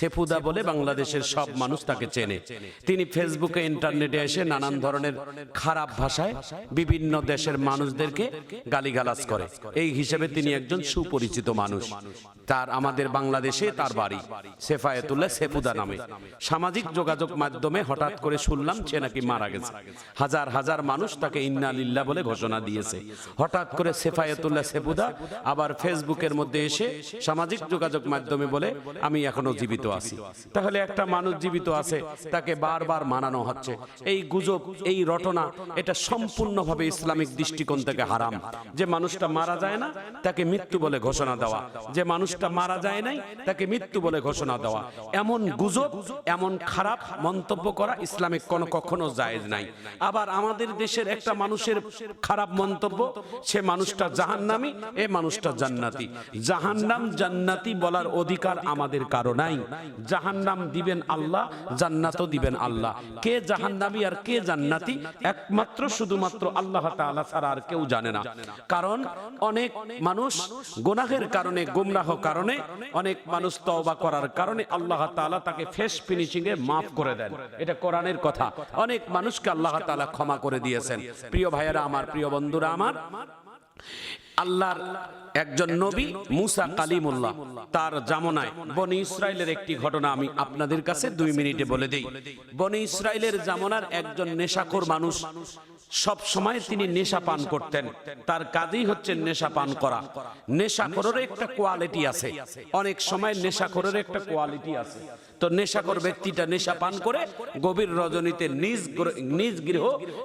সেফুদা বলে বাংলাদেশের সব মানুষ তাকে চেনে। তিনি ফেসবুকে, ইন্টারনেটে এসে নানান ধরনের খারাপ ভাষায় বিভিন্ন দেশের মানুষদেরকে গালিগালাজ করে। এই হিসেবে তিনি একজন সুপরিচিত মানুষ। তার, আমাদের বাংলাদেশে তার বাড়ি, সেফায়েতুল্লাহ সেফুদা নামে। সামাজিক যোগাযোগ মাধ্যমে হঠাৎ করে শুনলাম সে নাকি মারা গেছে। হাজার হাজার মানুষ তাকে ইন্না লিল্লাহ বলে ঘোষণা দিয়েছে। হঠাৎ করে সেফায়েতুল্লাহ সেফুদা আবার ফেসবুকের মধ্যে এসে সামাজিক যোগাযোগ মাধ্যমে বলে, আমি এখনও জীবিত আছি। তাহলে একটা মানুষ জীবিত আছে, তাকে বারবার মানানো হচ্ছে। এই গুজব, এই রটনা, এটা সম্পূর্ণভাবে ইসলামিক দৃষ্টিকোণ থেকে হারাম। যে মানুষটা মারা যায় না, তাকে মৃত্যু বলে ঘোষণা দেওয়া। যে মানুষটা মারা যায় নাই, তাকে মৃত্যু বলে ঘোষণা দেওয়া। এমন গুজব, এমন খারাপ মন্তব্য করা ইসলামিক কোনো কখনো জায়েজ নাই। আবার আমাদের দেশের একটা মানুষের খারাপ মন্তব্য, সে মানুষটা জাহান্নামী, এ মানুষটা জান্নাতি। জাহান্নাম জান্নাতি বলার অধিকার আমাদের কারও নাই। জাহান্নাম দিবেন আল্লাহ, জান্নাতও দিবেন আল্লাহ। কে জাহান্নামী আর কে জান্নাতি? একমাত্র শুধুমাত্র আল্লাহ তাআলা ছাড়া আর কেউ জানে না। কারণ অনেক মানুষ গুনাহের কারণে, গুমরাহ কারণে, অনেক মানুষ তওবা করার কারণে আল্লাহ তাআলা তাকে ফেস ফিনিশিং এ মাফ করে দেন। এটা কোরআনের কথা। অনেক মানুষকে আল্লাহ তাআলা ক্ষমা করে দিয়েছেন। প্রিয় ভাইয়েরা আমার, প্রিয় বন্ধুরা আমার আল্লাহর একজন নবী মুসা কালিমুল্লাহ। তার জামনায় বনি ইসরায়েলের একটি ঘটনা আমি আপনাদের কাছে দুই মিনিটে বলে দেই। বনি ইসরায়েলের জামনার একজন নেশাখোর মানুষ সব সময় তিনি নেশা পান করতেন। তার কাজই হচ্ছে নেশা পান করা। নেশাখোরের একটা কোয়ালিটি আছে। অনেক সময় নেশাখোরের একটা কোয়ালিটি আছে। তো নেশাখোর ব্যক্তিটা নেশা পান করে গভীর রজনীতে নিজ নিজ গৃহ,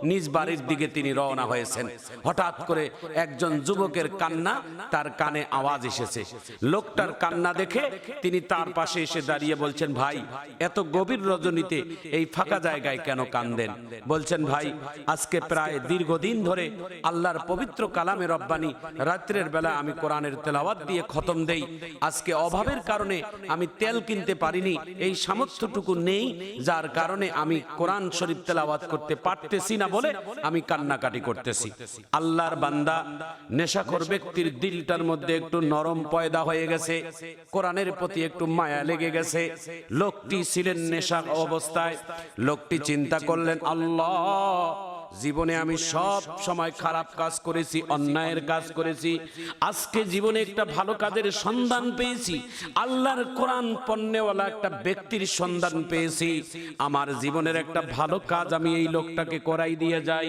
নিজ বাড়ির দিকে তিনি রওনা হয়েছেন। হঠাৎ করে একজন যুবকের কান্না, তার কানে আওয়াজ এসেছে। লোকটার কান্না দেখে তিনি তার পাশে এসে দাঁড়িয়ে বলছেন, ভাই, এত গভীর রজনীতে এই ফাঁকা জায়গায় কেন কান্দেন? বলছেন, ভাই, আজকে প্রায় দীর্ঘদিন ধরে আল্লাহর পবিত্র কালামে রব্বানি, রাত্রের বেলা আমি কোরআনের তেলাওয়াত দিয়ে খতম দেই। আজকে অভাবের কারণে আমি তেল কিনতে পারিনি, এই সামর্থ্যটুকু নেই, যার কারণে আমি কোরআন শরীফ তেলাওয়াত করতে পারতেছি না বলে আমি কান্নাকাটি করতেছি। আল্লাহর বান্দা নেশাখোর ব্যক্তির দিলটার মধ্যে একটু নরম পয়দা হয়ে গেছে, কোরআনের প্রতি একটু মায়া লেগে গেছে। লোকটি ছিলেন নেশা অবস্থায়, লোকটি চিন্তা করলেন, আল্লাহ জীবনে আমি সব সময় খারাপ কাজ করেছি অন্যায়ের কাজ করেছি। আজকে জীবনে একটা ভালো কাজের সন্ধান পেয়েছি। আল্লাহর কোরআন পণ্যওয়ালা একটা ব্যক্তির সন্ধান পেয়েছি। আমার জীবনের একটা ভালো কাজ আমি এই লোকটাকে করাই দিয়ে যাই।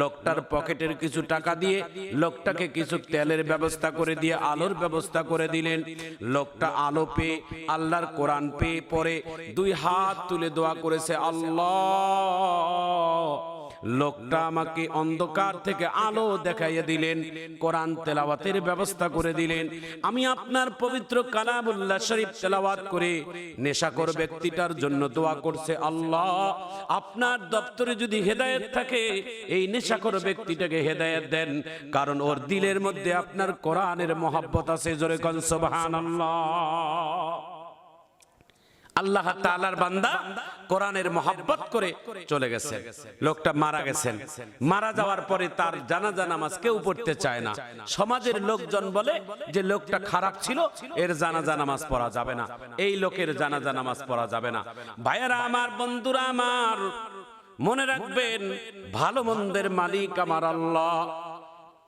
লোকটার পকেটের কিছু টাকা দিয়ে লোকটাকে কিছু তেলের ব্যবস্থা করে দিয়ে আলোর ব্যবস্থা করে দিলেন। লোকটা আলো পেয়ে আল্লাহর কোরআন পেয়ে পরে দুই হাত তুলে দোয়া করেছে আল্লাহ লোকটা আমাকে অন্ধকার থেকে আলো দেখাইয়া দিলেন, কোরআন তেলাওয়াতের ব্যবস্থা করে দিলেন। আমি আপনার পবিত্র কালামুল্লাহ শরীফ তেলাওয়াত করে নেশাকর ব্যক্তিটার জন্য দোয়া করছে, আল্লাহ, আপনার দপ্তরে যদি হেদায়েত থাকে, এই নেশাকর ব্যক্তিটাকে হেদায়েত দেন, কারণ ওর দিলের মধ্যে আপনার কোরআনের মহাব্বত আছে, জোরে কন, সুবহানাল্লাহ। আল্লাহ তালার বান্দা কোরআনের মহাব্বত করে চলে গেছে লোকটা মারা গেছেন। মারা যাওয়ার পরে তার জানাজা নামাজ কেউ পড়তে চায় না। সমাজের লোকজন বলে যে লোকটা খারাপ ছিল, এর জানাজা নামাজ পড়া যাবে না। এই লোকের জানাজা নামাজ পড়া যাবে না। ভাইয়েরা আমার, বন্ধুরা আমার, মনে রাখবেন, ভালো মন্দের মালিক আমার আল্লাহ।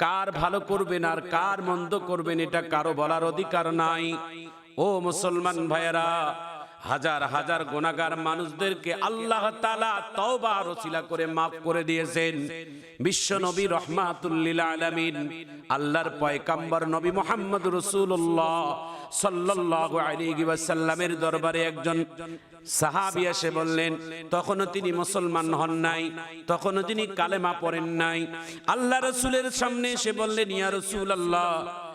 কার ভালো করবেন আর কার মন্দ করবেন, এটা কারও বলার অধিকার নাই। ও মুসলমান ভাইয়েরা হাজার হাজার গোনাগার মানুষদেরকে আল্লাহ তালা তওবা রসিলা করে মাফ করে দিয়েছেন। বিশ্ব নবী রহমাতুল্লিল আলামিন আল্লাহর পয়কাম্বর নবী মোহাম্মদ রসুল্লাহ সাল্লাল্লাহু আলাইহি ওয়াসাল্লামের দরবারে একজন সাহাবী এসে বললেন, তখনও তিনি মুসলমান হন নাই, তখনও তিনি কালেমা পড়েন নাই। আল্লাহ রসুলের সামনে এসে বললেন, ইয়া রাসূলুল্লাহ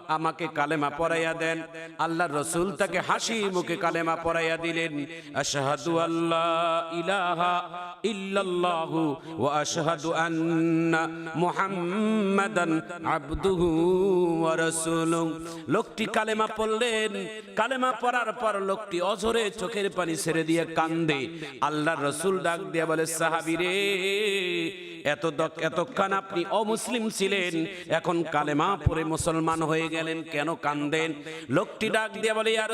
আমাকে কালেমা পড়াইয়া দেন। আল্লাহ রসুল তাকে হাসি মুখে কালেমা পড়াইয়া দিলেন। আশহাদু আল্লাহ ইলাহা ইল্লাল্লাহু ওয়া আশহাদু আন্না মুহাম্মাদান আবদুহু ওয়া রাসূলুহু লোকটি কালেমা পড়লেন। কালেমা পড়ার পর লোকটি অঝরে চোখের পানি ছেড়ে দিয়ে কান্দে। আল্লাহর রসুল ডাক দিয়ে বলে সাহাবী রে এত এতক্ষণ আপনি অমুসলিম ছিলেন, এখন কালেমা পরে মুসলমান হয়ে গেলেন, কেন কান্দেন? লোকটি ডাক দিয়ে বলে, ইয়া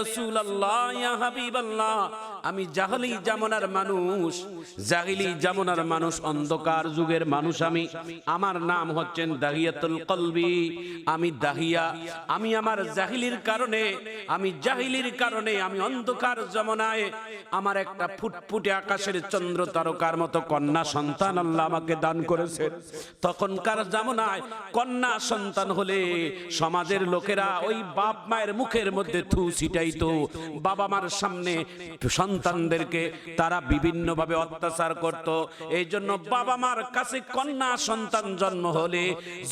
আমি জাহলি জামানার মানুষ, জাহিলি জামানার মানুষ, অন্ধকার যুগের মানুষ আমি। আমার নাম হচ্ছেন দাহিয়াতুল কলবি। আমি দাহিয়া, আমি আমার জাহিলির কারণে, আমি জাহিলির কারণে, আমি অন্ধকার জমানায়। আমার একটা ফুটফুটে আকাশের চন্দ্র তারকার মতো কন্যা সন্তান আল্লাহ আমাকে দান করেছেন তখনকার জামানায় কন্যা সন্তান হলে সমাজের লোকেরা ওই বাপ মায়ের মুখের মধ্যে থু ছিটাইতো। বাবা মার সামনে সন্তানদেরকে তারা বিভিন্নভাবে অত্যাচার করত। এই জন্য বাবা মার কাছে কন্যা সন্তান জন্ম হলে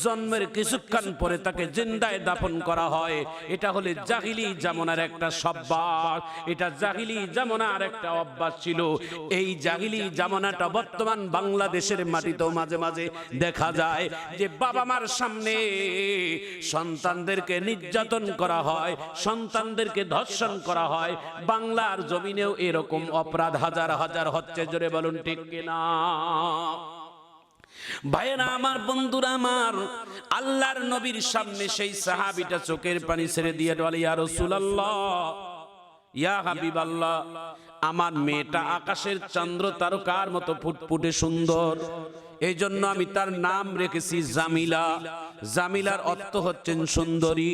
জন্মের কিছুক্ষণ পরে তাকে জিন্দায় দাফন করা হয়। এটা হলে জাহিলি জামনার একটা সব্বাস। এটা জাহিলি জামনার একটা অভ্যাস ছিল। এই জাহিলি জামনাটা বর্তমান বাংলাদেশের মাটিতেও মাঝে মাঝে দেখা যায় যে বাবা মার সামনে সন্তানদেরকে নির্যাতন করা হয়, সন্তানদেরকে ধর্ষণ করা হয়। বাংলার জমিনেও এরকম অপরাধ হাজার হাজার হচ্ছে, জোরে বলুন ঠিক কিনা? ভাইয়েরা আমার, বন্ধুরা আমার, আল্লাহর নবীর সামনে সেই সাহাবিটা চোখের পানি ছেড়ে দিয়ে বলে, ইয়া রাসূলুল্লাহ, ইয়া হাবিবাল্লাহ, আমার মেয়েটা আকাশের চন্দ্র তারকার মতো ফুটফুটে সুন্দর এই জন্য আমি তার নাম রেখেছি জামিলা। জামিলার অর্থ হচ্ছেন সুন্দরী।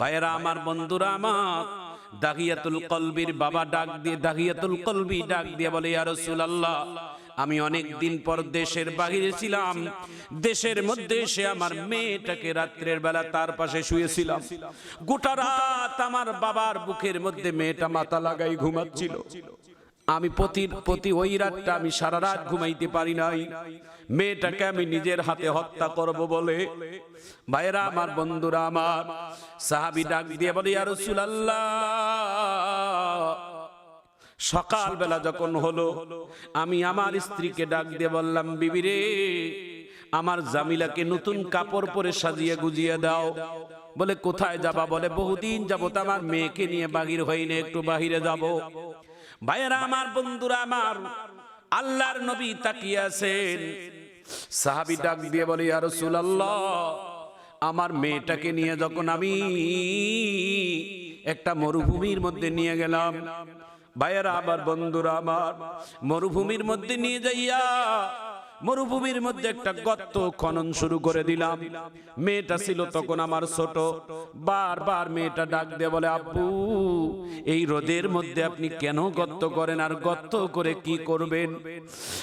ভাইয়েরা, আমার বন্ধুরা, আমার দাহিয়াতুল কলবির বাবা ডাক দিয়ে দাহিয়াতুল কলবি ডাক দিয়ে বলে, ইয়া রাসূলুল্লাহ, আমি অনেক দিন পর দেশের বাহিরে ছিলাম। দেশের মধ্যে এসে আমার মেয়েটাকে রাত্রের বেলা তার পাশে শুয়েছিলাম। গোটা রাত আমার বাবার বুকের মধ্যে মেয়েটা মাথা লাগাই ঘুমাচ্ছিল। আমি প্রতি প্রতি ওই রাতটা আমি সারা রাত ঘুমাইতে পারি নাই। মেয়েটাকে আমি নিজের হাতে হত্যা করব বলে। ভাইরা আমার, বন্ধুরা আমার, সাহাবি ডাক দিয়ে বলে আর সকালবেলা যখন হলো, আমি আমার স্ত্রীকে ডাক দিয়ে বললাম, বিবি রে, আমার জামিলাকে নতুন কাপড় পরে সাজিয়ে গুজিয়ে দাও। বলে, কোথায় যাবা? বলে, বহুদিন যাবত আমার মেয়েকে নিয়ে বাগির হইনি একটু বাহিরে যাব। ভাইয়েরা আমার বন্ধুরা আমার, আল্লাহর নবী তাকিয়ে আছেন সাহাবি ডাক দিয়ে বলে আর রাসূলুল্লাহ, আমার মেয়েটাকে নিয়ে যখন আমি একটা মরুভূমির মধ্যে নিয়ে গেলাম, ভাইয়েরা আমার বন্ধুরা আমার, মরুভূমির মধ্যে নিয়ে যাইয়া মরুভূমির মধ্যে একটা গর্ত খনন শুরু করে দিলাম। মেয়েটা ছিল তখন আমার ছোট। বারবার মেয়েটা ডাক দিয়ে বলে, আব্বু, এই রোদের মধ্যে আপনি কেন গর্ত করেন আর গর্ত করে কি করবেন?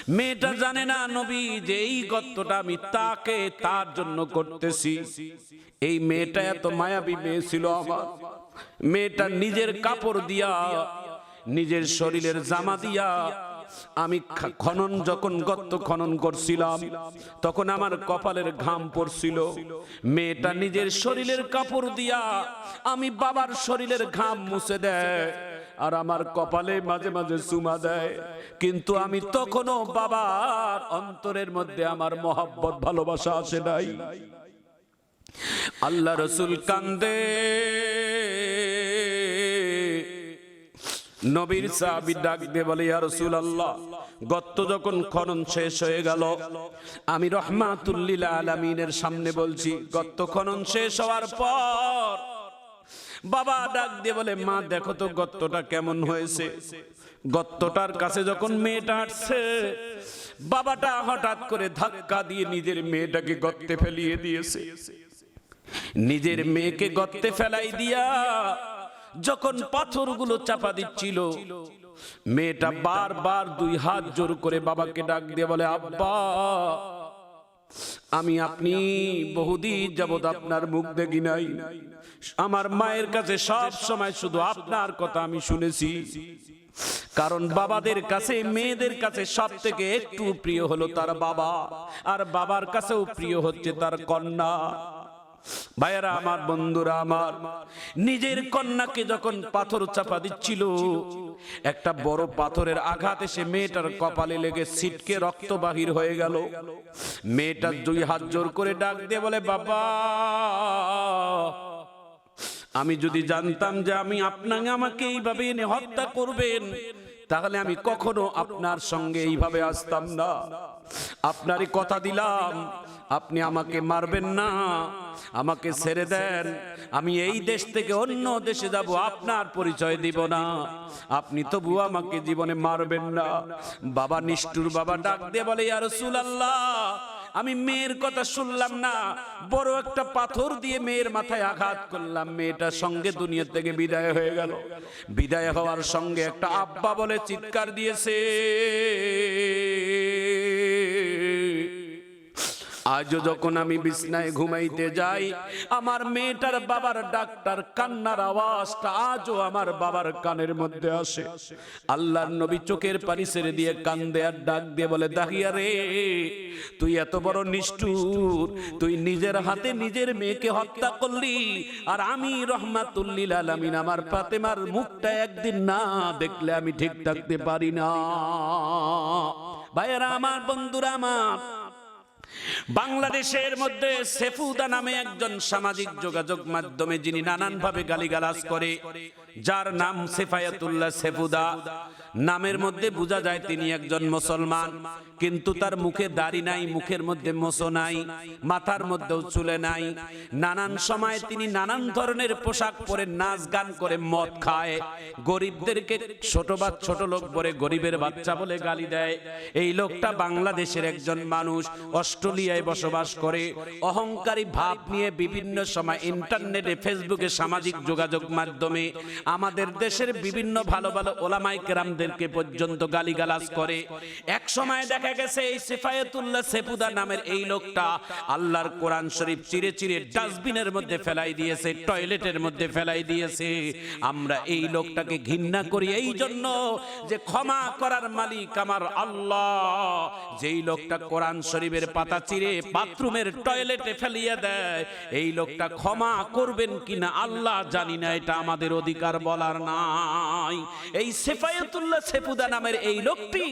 মেয়েটা জানে না, নবী, যে এই গর্তটা আমি তাকে তার জন্য করতেছি। এই মেয়েটা এত মায়াবী মেয়ে ছিল আমার। মেয়েটা নিজের কাপড় দিয়া, নিজের শরীরের জামা দিয়া আমি খনন যখন গর্ত খনন করছিলাম, তখন আমার কপালের ঘাম পড়ছিল। মেয়েটা নিজের শরীরের কাপড় দিয়া আমি বাবার শরীরের ঘাম মুছে দেয় আর আমার কপালে মাঝে মাঝে চুমা দেয়। কিন্তু আমি তখনও বাবার অন্তরের মধ্যে আমার মহাব্বত, ভালোবাসা আসে নাই। আল্লাহ রসুল কান্দে। নবীর সাহাবী ডাক দিয়ে বলে, ইয়া রাসূলুল্লাহ গত্ত যখন খনন শেষ হয়ে গেল, আমি রহমাতুল্লিল আলামিনের সামনে বলছি গত্ত খনন শেষ হওয়ার পর বাবা ডাক দিয়ে বলে, মা, দেখো তো গত্তটা কেমন হয়েছে। গত্তটার কাছে যখন মেয়েটা আসছে, বাবাটা হঠাৎ করে ধাক্কা দিয়ে নিজের মেয়েটাকে গর্তে ফেলিয়ে দিয়েছে। নিজের মেয়েকে গর্তে ফেলাই দিয়া যখন পাথরগুলো চাপা দিচ্ছিল, মেয়েটা বারবার দুই হাত জোর করে বাবাকে ডাক দিয়ে বলে, আব্বা, আমি আপনি বহুদিন যাবত আপনার মুখ দেখি নাই। আমার মায়ের কাছে সব সময় শুধু আপনার কথা আমি শুনেছি। কারণ বাবাদের কাছে, মেয়েদের কাছে সব থেকে একটু প্রিয় হলো তার বাবা, আর বাবার কাছেও প্রিয় হচ্ছে তার কন্যা। ভাইয়েরা আমার বন্ধুরা আমার, নিজের কন্যাকে যখন পাথর চাপা দিচ্ছিল, একটা বড় পাথরের আঘাত এসে মেয়েটার কপালে লেগে ছিটকে রক্ত বাহির হয়ে গেল। মেয়েটার দুই হাত জোর করে ডাক দিয়ে বলে, বাবা, আমি যদি জানতাম যে আমি আপনাকে আমাকে এইভাবে এনে হত্যা করবেন, তাহলে আমি কখনো আপনার সঙ্গে এইভাবে আসতাম না। আপনারই কথা দিলাম আপনি আমাকে মারবেন না, আমাকে ছেড়ে দেন। আমি এই দেশ থেকে অন্য দেশে যাব, আপনার পরিচয় দিব না। আপনি তবু আমাকে জীবনে মারবেন না। বাবা নিষ্ঠুর বাবা ডাক দিয়ে বলে আর আল্লাহ আমি মেয়ের কথা শুনলাম না। বড় একটা পাথর দিয়ে মেয়ের মাথায় আঘাত করলাম। মেয়েটার সঙ্গে দুনিয়া থেকে বিদায় হয়ে গেল। বিদায় হওয়ার সঙ্গে একটা আব্বা বলে চিৎকার দিয়েছে। আজও যখন আমি বিছনায় ঘুমাইতে যাই, আমার মেয়েটার বাবার ডাক্তার কান্নার আওয়াজটা আজও আমার বাবার কানের মধ্যে আসে। আল্লাহর নবী চোখের পানি ছেড়ে দিয়ে কান্দে আর ডাক দিয়ে বলে, দাহিয়া রে, তুই এত বড় নিষ্ঠুর, তুই নিজের হাতে নিজের মেয়েকে হত্যা করলি, আর আমি রহমাতুল্লিল আলামিন আমার ফাতেমার মুখটা একদিন না দেখলে আমি ঠিক থাকতে পারি না। ভাইয়েরা, আমার বন্ধুরা, আমার বাংলাদেশের মধ্যে সেফুদা নামে একজন সামাজিক যোগাযোগ মাধ্যমে যিনি নানানভাবে গালিগালাজ করে, যার নাম সেফায়াতুল্লাহ সেফুদা। নামের মধ্যে বোঝা যায় তিনি একজন মুসলমান, কিন্তু তার মুখে দাড়ি নাই, মুখের মধ্যে মোসো নাই, মাথার মধ্যেও চুলে নাই। নানান সময় তিনি নানান ধরনের পোশাক পরে নাচ গান করে মদ খায়। গরিবদেরকে ছোট বা ছোট লোক বলে গরিবের বাচ্চা বলে গালি দেয়। এই লোকটা বাংলাদেশের একজন মানুষ, অস্ট্রেলিয়ায় বসবাস করে। অহংকারী ভাব নিয়ে বিভিন্ন সময় ইন্টারনেটে, ফেসবুকে সামাজিক যোগাযোগ মাধ্যমে আমাদের দেশের বিভিন্ন ভালো ভালো ওলামাই কেরামদেরকে পর্যন্ত গালিগালাজ করে। এক সময় দেখা গেছে এই সিফায়েতুল্লাহ সেপুদা নামের এই লোকটা আল্লাহর কোরআন শরীফ চিরে চিরে ডাস্টবিনের মধ্যে ফেলাই দিয়েছে, টয়লেটের মধ্যে ফেলাই দিয়েছে। আমরা এই লোকটাকে ঘৃণা করি এই জন্য যে ক্ষমা করার মালিক আমার আল্লাহ। যেই লোকটা কোরআন শরীফের পাতা চিরে বাথরুমের টয়লেটে ফেলিয়ে দেয়, এই লোকটা ক্ষমা করবেন কিনা আল্লাহ জানি না, এটা আমাদের অধিকার বলার নাই। এই সেফায়েতুল্লাহ সেফুদা নামের এই লোকটি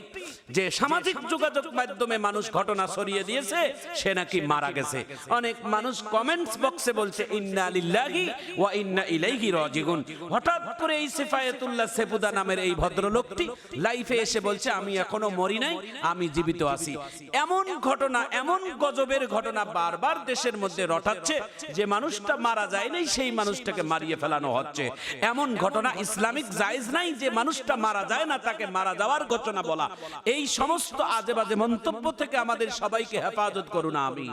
যে সামাজিক যোগাযোগ মাধ্যমে মানুষ ঘটনা ছড়িয়ে দিয়েছে, সে নাকি মারা গেছে। অনেক মানুষ কমেন্টস বক্সে বলছে, ইন্না লিল্লাহি ওয়া ইন্না ইলাইহি রাজিউন। হঠাৎ করে এই সেফায়েতুল্লাহ সেফুদা নামের এই ভদ্রলোকটি লাইফে এসে বলছে, আমি এখনও মরি নাই, আমি জীবিত আছি। এমন ঘটনা, এমন গজবের ঘটনা বারবার দেশের মধ্যে রটাচ্ছে, যে মানুষটা মারা যায় নাই, সেই মানুষটাকে মারিয়ে ফেলানো হচ্ছে। এমন ঘটনা ইসলামিক জায়েজ নাই যে মানুষটা মারা যায় না তাকে মারা যাওয়ার ঘটনা বলা। এই সমস্ত আজে বাজে মন্তব্য থেকে আমাদের সবাইকে হেফাজত করুন আমি